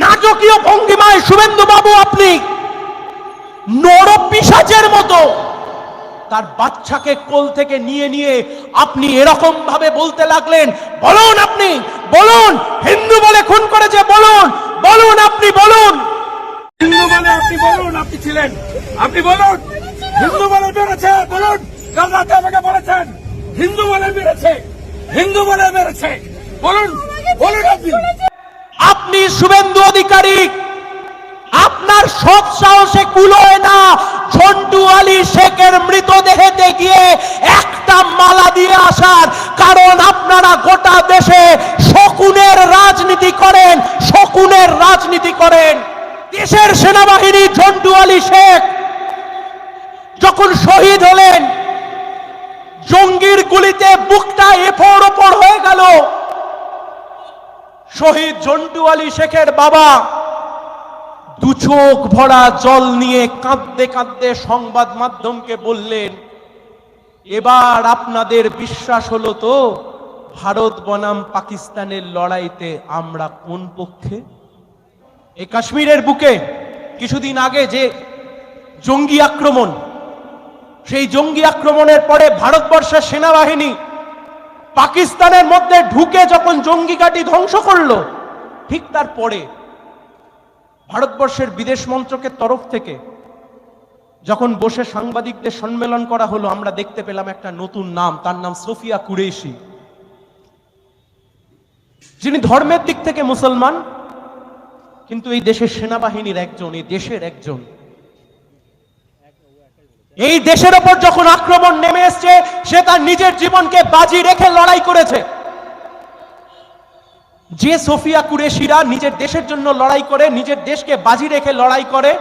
নাটকীয় ভঙ্গিমায় শুভেন্দু বাবু আপনি নরপিসাচের মতো তার বাচ্চাকে কোল থেকে নিয়ে নিয়ে আপনি এরকম ভাবে বলতে লাগলেন, বলুন আপনি, বলুন, হিন্দু বলে খুন করেছে, বলুন বলুন আপনি, বলুন। হিন্দু বলে আপনি বলুন, আপনি ছিলেন, আপনি বলুন, হিন্দু বলে বেড়েছে বলুন, কাল রাতে আমাকে বলেছেন, হিন্দু বলে বেড়েছে হিন্দু বলে বেড়েছে বলুন বলুন আপনি। আপনি শুভেন্দু অধিকারী, আপনার সব সাহসে কুলোয় না ঝন্টু আলী শেখের মৃতদেহেতে গিয়ে একটা মালা দিয়ে আসার। কারণ আপনারা গোটা দেশে শকুনের রাজনীতি করেন, শকুনের রাজনীতি করেন। দেশের সেনাবাহিনী ঝন্টু আলী শেখ যখন শহীদ হলেন, জঙ্গির গুলিতে বুকটা এফোড় ওপর হয়ে গেল। শহীদ জন্টু আলী শেখের বাবা দু চোখ ভরা জল নিয়ে কাঁদতে কাঁদতে সংবাদ মাধ্যমকে বললেন, এবার আপনাদের বিশ্বাস হলো তো ভারত বনাম পাকিস্তানের লড়াইতে আমরা কোন পক্ষে? এই কাশ্মীরের বুকে কিছুদিন আগে যে জঙ্গি আক্রমণ, সেই জঙ্গি আক্রমণের পরে ভারতবর্ষের সেনাবাহিনী পাকিস্তানের মধ্যে ঢুকে যখন জঙ্গি ঘাঁটি ধ্বংস করল, ঠিক তারপরে ভারতবর্ষের বিদেশ মন্ত্রকের তরফ থেকে যখন বসে সাংবাদিকদের সম্মেলন করা হলো, আমরা দেখতে পেলাম একটা নতুন নাম, তার নাম সোফিয়া কুরেশি যিনি ধর্মের দিক থেকে মুসলমান, কিন্তু এই দেশের সেনাবাহিনীর একজন, এই দেশের একজন এই দেশের ওপর যখন আক্রমণ নেমে এসছে, সে তার নিজের জীবনকে বাজি রেখে লড়াই করেছে। যে সোফিয়া কুরেশিরা নিজের দেশের জন্য লড়াই করে, নিজের দেশকে বাজি রেখে লড়াই করে,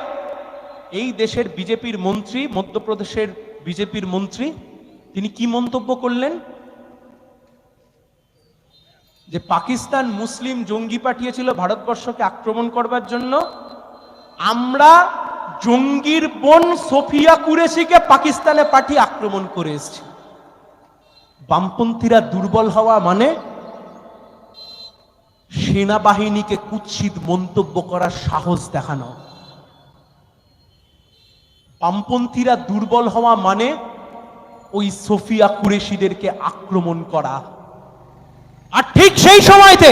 এই দেশের বিজেপির মন্ত্রী, মধ্যপ্রদেশের বিজেপির মন্ত্রী, তিনি কি মন্তব্য করলেন? যে পাকিস্তান মুসলিম জঙ্গি পাঠিয়েছিল ভারতবর্ষকে আক্রমণ করবার জন্য, আমরা জঙ্গির বোন সোফিয়া কুরেশিকে পাকিস্তানে পাঠিয়ে আক্রমণ করে এসেছি। বামপন্থীরা দুর্বল হওয়া মানে সেনাবাহিনীকে কুৎসিত মন্তব্য করার সাহস দেখানো। বামপন্থীরা দুর্বল হওয়া মানে ওই সোফিয়া কুরেশিদেরকে আক্রমণ করা। আর ঠিক সেই সময়তে,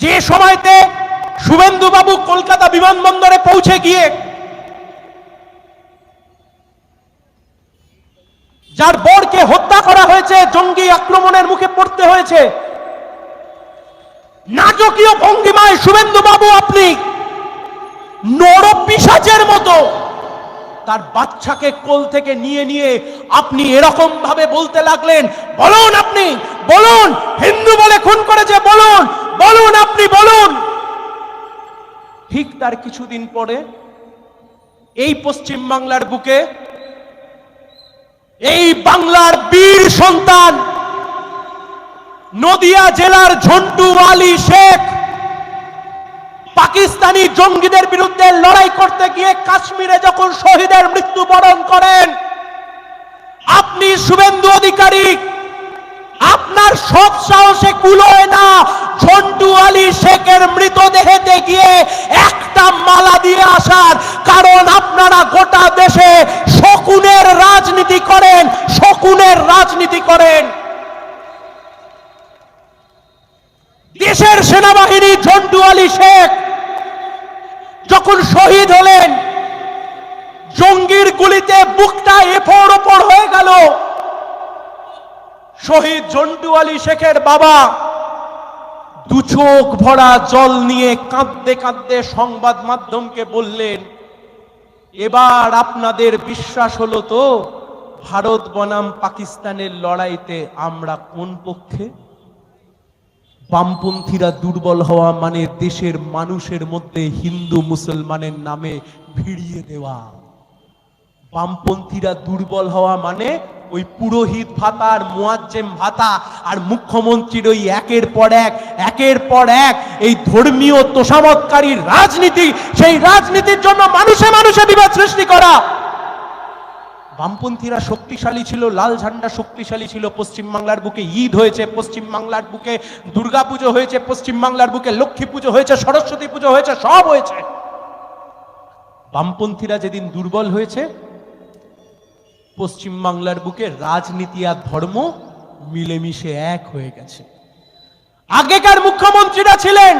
যে সময়তে শুভেন্দু বাবু কলকাতা বিমানবন্দরে পৌঁছে গিয়ে যার বরকে হত্যা করা হয়েছে, জঙ্গি আক্রমণের মুখে পড়তে হয়েছে। নাটকীয় ভঙ্গিমায় শুভেন্দু বাবু আপনি নরপিসাচের মতো তার বাচ্চাকে কোল থেকে নিয়ে নিয়ে আপনি এরকম ভাবে বলতে লাগলেন, বলুন আপনি, বলুন, হিন্দু বলে খুন করেছে, বলুন বলুন আপনি, বলুন। ঠিক তার কিছুদিন পরে এই পশ্চিম বাংলার বুকে এই বাংলার বীর সন্তান নদিয়া জেলার ঝন্টু আলী শেখ পাকিস্তানি জঙ্গিদের বিরুদ্ধে লড়াই করতে গিয়ে কাশ্মীরে যখন শহীদের মৃত্যুবরণ করেন, আপনি শুভেন্দু অধিকারী, আপনার সব সাহসে কুলোয় না ঝন্টু আলী শেখের মৃতদেহেতে গিয়ে একটা মালা দিয়ে আসার কারণ আপনারা গোটা দেশে শকুনের রাজনীতি করেন শকুনের রাজনীতি করেন দেশের সেনাবাহিনী ঝন্টু আলী শেখ যখন শহীদ হলেন, জঙ্গির গুলিতে বুকটা এফোড় ওপর হয়ে গেল। শহীদ জন্টু আলী শেখের বাবা দু চোখ ভরা জল নিয়ে কাঁদতে কাঁদতে সংবাদ মাধ্যমকে বললেন, এবার আপনাদের বিশ্বাস হলো তো, ভারত বনাম পাকিস্তানের লড়াইতে আমরা কোন পক্ষে? বামপন্থীরা দুর্বল হওয়া মানে দেশের মানুষের মধ্যে হিন্দু মুসলমানের নামে ভিড়িয়ে দেওয়া। বামপন্থীরা দুর্বল হওয়া মানে ওই পুরোহিত ভাতা আর মোয়াজ্জেম ভাতা আর মুখ্যমন্ত্রীর ওই একের পর এক, একের পর এক এই ধর্মীয় তোষামতকারীর রাজনীতি, সেই রাজনীতির জন্য মানুষে মানুষে বিবাদ সৃষ্টি করা। বামপন্থীরা শক্তিশালী ছিল, লাল ঝান্ডা শক্তিশালী ছিল, পশ্চিমবাংলার বুকে ঈদ হয়েছে, পশ্চিমবাংলার বুকে দুর্গাপুজো হয়েছে, পশ্চিমবাংলার বুকে লক্ষ্মী পুজো হয়েছে, সরস্বতী পুজো হয়েছে, সব হয়েছে। বামপন্থীরা যেদিন দুর্বল হয়েছে, পশ্চিমবাংলার বুকে রাজনীতি আর ধর্ম মিলেমিশে এক হয়ে গেছে। আগেকার মুখ্যমন্ত্রীরা ছিলেন,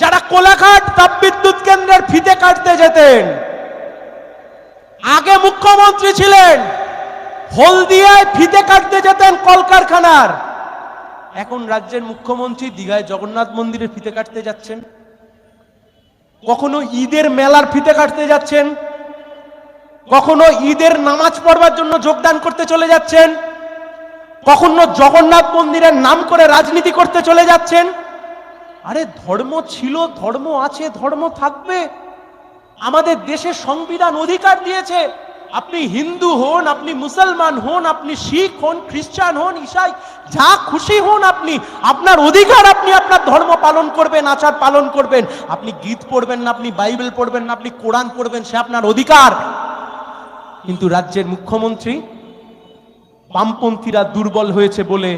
যারা কোলাঘাট তাপবিদ্যুৎ কেন্দ্রের ফিতে কাটতে যেতেন। মুখ্যমন্ত্রী ছিলেন। হলদিয়ায় ফিতে কাটতে যেতেন কলকারখানার। এখন রাজ্যের মুখ্যমন্ত্রী দীঘায় জগন্নাথ মন্দিরের ফিতে কাটতে যাচ্ছেন। কখনো ঈদের মেলার ফিতে কাটতে যাচ্ছেন। কখনো ঈদের নামাজ পড়বার জন্য যোগদান করতে চলে যাচ্ছেন। কখনো জগন্নাথ মন্দিরের নাম করে রাজনীতি করতে চলে যাচ্ছেন। আরে ধর্ম ছিল, ধর্ম আছে, ধর্ম থাকবে। আমাদের দেশের সংবিধান অধিকার দিয়েছে। আপনি হিন্দু হন, আপনি মুসলমান হন, আপনি শিখ হন, খ্রিস্টান হন ঈশাই যা খুশি হন আপনি, আপনার অধিকার আপনি আপনার ধর্ম পালন করবেন, আচার পালন করবেন। আপনি গীত পড়বেন না, আপনি বাইবেল পড়বেন না, আপনি কোরআন পড়বেন, সে আপনার অধিকার। কিন্তু রাজ্যের মুখ্যমন্ত্রী বামপন্থীরা দুর্বল হয়েছে বলে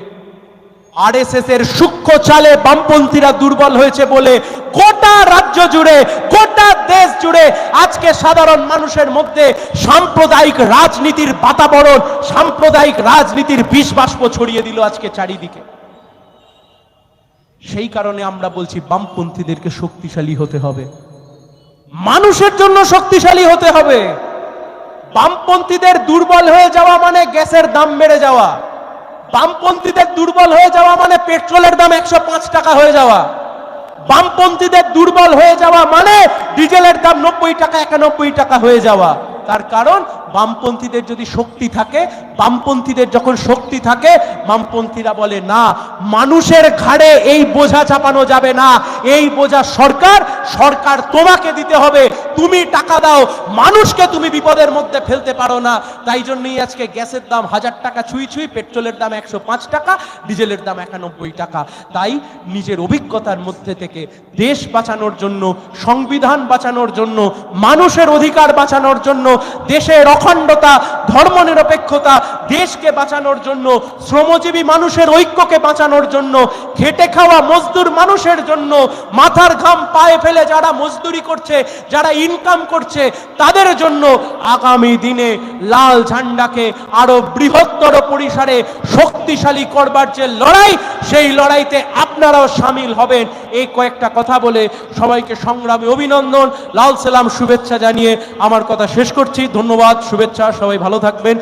আরএসএস এর সূক্ষ্ম চালে বামপন্থীরা দুর্বল হয়েছে বলে গোটা রাজ্য জুড়ে, গোটা দেশ জুড়ে আজকে সাধারণ মানুষের মধ্যে সাম্প্রদায়িক রাজনীতির বাতাবরণ, সাম্প্রদায়িক রাজনীতির বিষ বাষ্প ছড়িয়ে দিল আজকে চারিদিকে। সেই কারণে আমরা বলছি বামপন্থীদেরকে শক্তিশালী হতে হবে। মানুষের জন্য শক্তিশালী হতে হবে। বামপন্থীদের দুর্বল হয়ে যাওয়া মানে গ্যাসের দাম বেড়ে যাওয়া। বামপন্থীদের দুর্বল হয়ে যাওয়া মানে পেট্রোলের দাম একশো পাঁচ টাকা হয়ে যাওয়া। বামপন্থীদের দুর্বল হয়ে যাওয়া মানে ডিজেলের দাম নব্বই টাকা, একানব্বই টাকা হয়ে যাওয়া। তার কারণ বামপন্থীদের যদি শক্তি থাকে বামপন্থীদের যখন শক্তি থাকে, বামপন্থীরা বলে, না, মানুষের ঘাড়ে এই বোঝা চাপানো যাবে না। এই বোঝা সরকার সরকার তোমাকে দিতে হবে। তুমি টাকা দাও। মানুষকে তুমি বিপদের মধ্যে ফেলতে পারো না। তাই জন্যই আজকে গ্যাসের দাম হাজার টাকা, ছুঁই ছুঁই, পেট্রোলের দাম একশো পাঁচ টাকা, ডিজেলের দাম একানব্বই টাকা। তাই নিজের অভিজ্ঞতার মধ্যে থেকে দেশ বাঁচানোর জন্য, সংবিধান বাঁচানোর জন্য, মানুষের অধিকার বাঁচানোর জন্য, দেশের অখণ্ডতা, ধর্মনিরপেক্ষতা দেশকে বাঁচানোর জন্য, শ্রমজীবী মানুষের ঐক্যকে বাঁচানোর জন্য, খেটে খাওয়া মজদুর মানুষের জন্য, মাথার ঘাম পায়ে ফেলে যারা মজদুরি করছে, যারা ইনকাম করছে, তাদের জন্য আগামী দিনে লাল ঝান্ডাকে আরও বৃহত্তর পরিসরে শক্তিশালী করবার যে লড়াই, সেই লড়াইতে আপনারাও সামিল হবেন। এই কয়েকটা কথা বলে সবাইকে সংগ্রামে অভিনন্দন, লাল সালাম, শুভেচ্ছা জানিয়ে আমার কথা শেষ করছি। ধন্যবাদ, শুভেচ্ছা, সবাই ভালো থাকবেন।